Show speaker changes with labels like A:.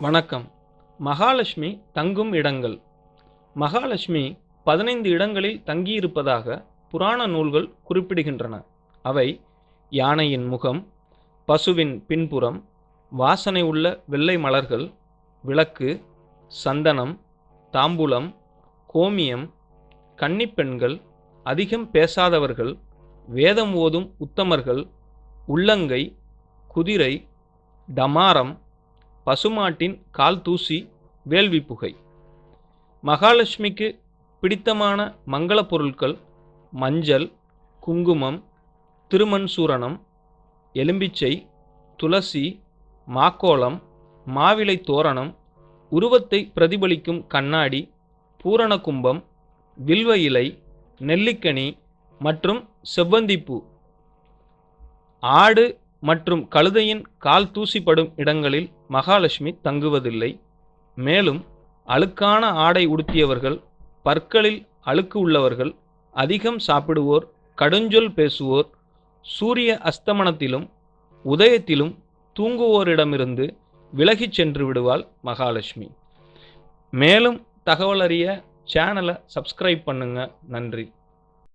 A: வணக்கம். மகாலட்சுமி தங்கும் இடங்கள். மகாலட்சுமி பதினைந்து இடங்களில் தங்கியிருப்பதாக புராண நூல்கள் குறிப்பிடுகின்றன. அவை யானையின் முகம் பசுவின் பின்புறம் வாசனை உள்ள வெள்ளை மலர்கள் விளக்கு சந்தனம் தாம்பூலம் கோமியம் கன்னிப்பெண்கள் அதிகம் பேசாதவர்கள் வேதம் ஓதும் உத்தமர்கள் உள்ளங்கை குதிரை டமாரம் பசுமாட்டின் கால் தூசி வேள்வி புகை. மகாலட்சுமிக்கு பிடித்தமான மங்கள பொருட்கள் மஞ்சள் குங்குமம் திருமண் சூரணம் எலும்பிச்சை துளசி மாக்கோலம் மாவிலை தோரணம் உருவத்தை பிரதிபலிக்கும் கண்ணாடி பூரண கும்பம் வில்வ இலை நெல்லிக்கனி மற்றும் செவ்வந்திப்பூ. ஆடு மற்றும் கழுதையின் கால் தூசிப்படும் இடங்களில் மகாலட்சுமி தங்குவதில்லை. மேலும் அழுக்கான ஆடை உடுத்தியவர்கள் பற்களில் அழுக்கு உள்ளவர்கள் அதிகம் சாப்பிடுவோர் கடுஞ்சொல் பேசுவோர் சூரிய அஸ்தமனத்திலும் உதயத்திலும் தூங்குவோரிடமிருந்து விலகிச் சென்று விடுவாள் மகாலட்சுமி. மேலும் தகவலறிய சேனலை சப்ஸ்கிரைப் பண்ணுங்கள் நன்றி.